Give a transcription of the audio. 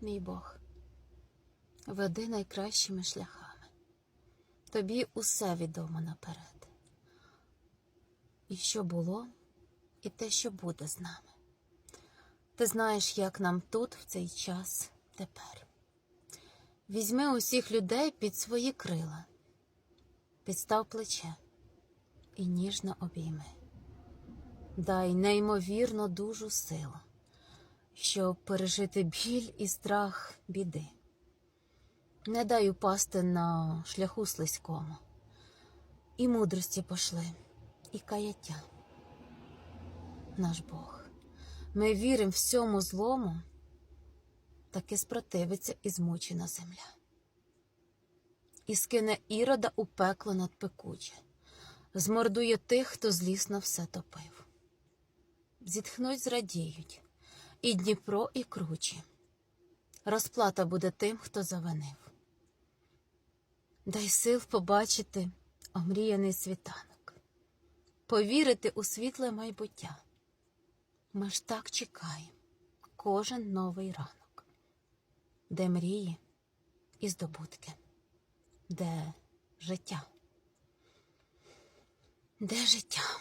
мій Бог, веди найкращими шляхами. Тобі усе відомо наперед. І що було, і те, що буде з нами. Ти знаєш, як нам тут, в цей час, тепер. Візьми усіх людей під свої крила, підстав плече і ніжно обійми. Дай неймовірно дужу силу, щоб пережити біль і страх біди. Не дай упасти на шляху слизькому, і мудрості пошли, і каяття. Наш Бог, ми віримо всьому злому, таки спротивиться і змучена земля. І скине ірода у пекло надпекуче, змордує тих, хто злісно все топив. Зітхнуть, зрадіють, і Дніпро, і кручі. Розплата буде тим, хто завинив. Дай сил побачити омріяний світанок, повірити у світле майбуття. Ми ж так чекаємо кожен новий ранок, де мрії і здобутки, де життя, де життя.